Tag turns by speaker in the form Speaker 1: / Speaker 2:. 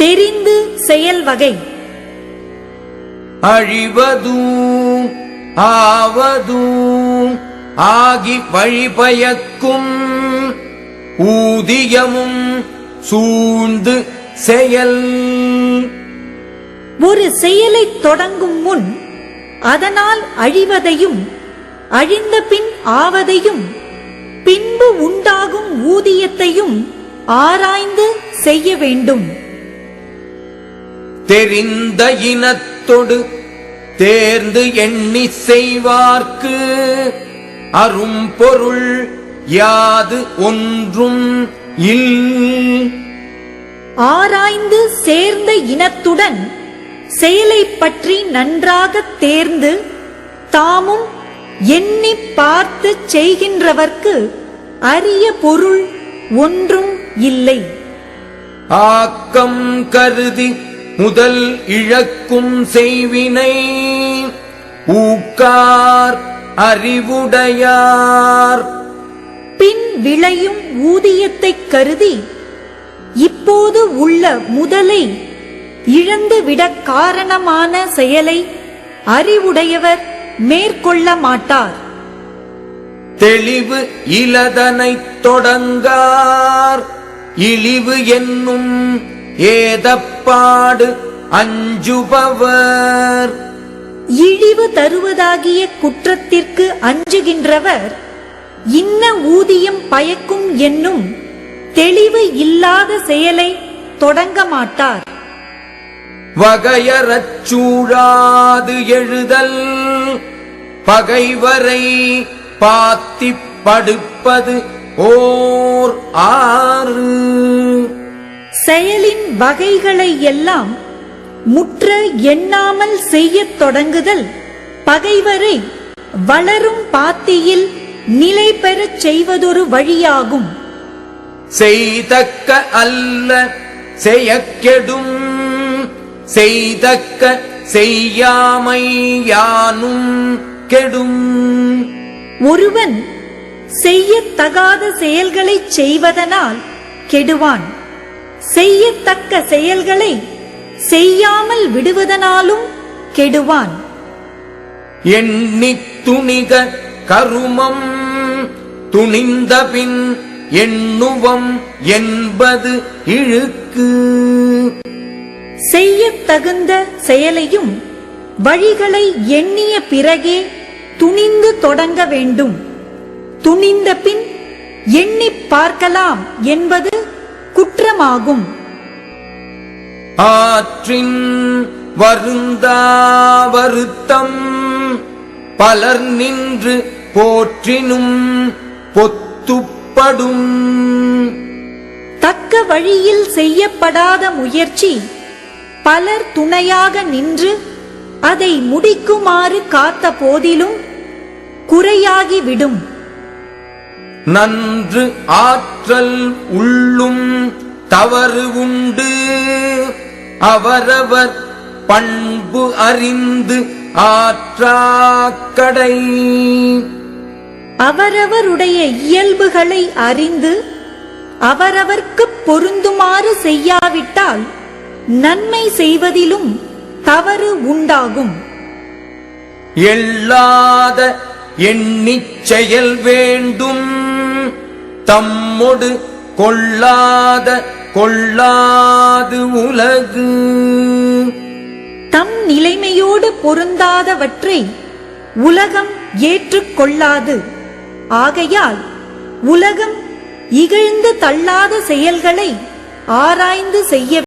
Speaker 1: தெரிந்து செயல் வகை.
Speaker 2: அழிவதூம் ஆவதூம் ஆகி வழிபயக்கும் ஊதியமும் சூழ்ந்து செயல்.
Speaker 1: ஒரு செயலைத் தொடங்கும் முன் அதனால் அழிவதையும் அழிந்த பின் ஆவதையும் பின்பு உண்டாகும் ஊதியத்தையும் ஆராய்ந்து செய்ய வேண்டும்.
Speaker 2: தெரிந்த இனத்தொடு தேர்ந்து எண்ணி செய்வார்க்கு. அரும்பொருள் யாது ஒன்றும் இல்.
Speaker 1: ஆராய்ந்து சேர்ந்த இனத்துடன் செயலைப் பற்றி நன்றாகத் தேர்ந்து தாமும் எண்ணிப் பார்த்துச் செய்கின்றவர்க்கு அரிய பொருள் ஒன்றும் இல்லை.
Speaker 2: ஆக்கம் கருதி முதல் இழக்கும் செய்வினை ஊக்கார் அறிவுடையார்.
Speaker 1: பின் விளையும் ஊதியத்தைக் கருதி இப்போது உள்ள முதலை இழந்துவிடக் காரணமான செயலை அறிவுடையவர் மேற்கொள்ள மாட்டார்.
Speaker 2: தெளிவு இலதனைத் தொடங்கார். இழிவு என்னும் ஏதப்பாடு அஞ்சுபவர்.
Speaker 1: இழிவு தருவதாகிய குற்றத்திற்கு அஞ்சுகின்றவர். இன்ன ஊதியம் பயக்கும் என்னும் தெளிவு இல்லாத செயலை தொடங்க மாட்டார்.
Speaker 2: வகையறச் சூழாது எழுதல் பகைவரை பாத்திப் படுப்பது ஓர் ஆறு.
Speaker 1: செயலின் வகைகளை எல்லாம் முற்ற எண்ணாமல் செய்யத் தொடங்குதல் பகைவரை வளரும் பாத்தியில் நிலை பெறச் செய்வதொரு வழியாகும்.
Speaker 2: செய்தக்க அல்ல செய்யக்கெடும். செய்தக்க செய்யாமை யானும் கெடும்.
Speaker 1: ஒருவன் செய்யத்தகாத செயல்களைச் செய்வதனால் கெடுவான். செய்யத்தக்க செயல்களை செய்யாமல் விடுவதனாலும் கெடுவான்.
Speaker 2: எண்ணித் துணிக கருமம் துணிந்தபின் எண்ணுவம் என்பது இழுக்கு.
Speaker 1: செய்யத் தகுந்த செயலையும் வழிகளை எண்ணிய பிறகே துணிந்து தொடங்க வேண்டும். துணிந்த பின் எண்ணிப் பார்க்கலாம் என்பது குற்றமாகும்
Speaker 2: ஆற்றின் வருந்தா வருத்தம் பலர் நின்று போற்றினும் பொத்துப்படும்.
Speaker 1: தக்க வழியில் செய்யப்படாத முயற்சி பலர் துணையாக நின்று அதை முடிக்குமாறு காத்த போதிலும் குறையாகிவிடும்.
Speaker 2: நன்று ஆற்றல் உள்ளும் தவறு உண்டு. அவரவர் பண்பு அறிந்து ஆற்றாக்கடை.
Speaker 1: அவரவருடைய இயல்புகளை அறிந்து அவரவர்க்குப் பொருந்துமாறு செய்யாவிட்டால் நன்மை செய்வதிலும் தவறு உண்டாகும்.
Speaker 2: எள்ளாத எண்ணிச் செயல் வேண்டும். தம்மொடு கொள்ளாத கொள்ளாது உலகு.
Speaker 1: தம் நிலைமையோடு பொருந்தாதவற்றை உலகம் ஏற்றுக்கொள்ளாது. ஆகையால் உலகம் இகழ்ந்து தள்ளாத செயல்களை ஆராய்ந்து செய்ய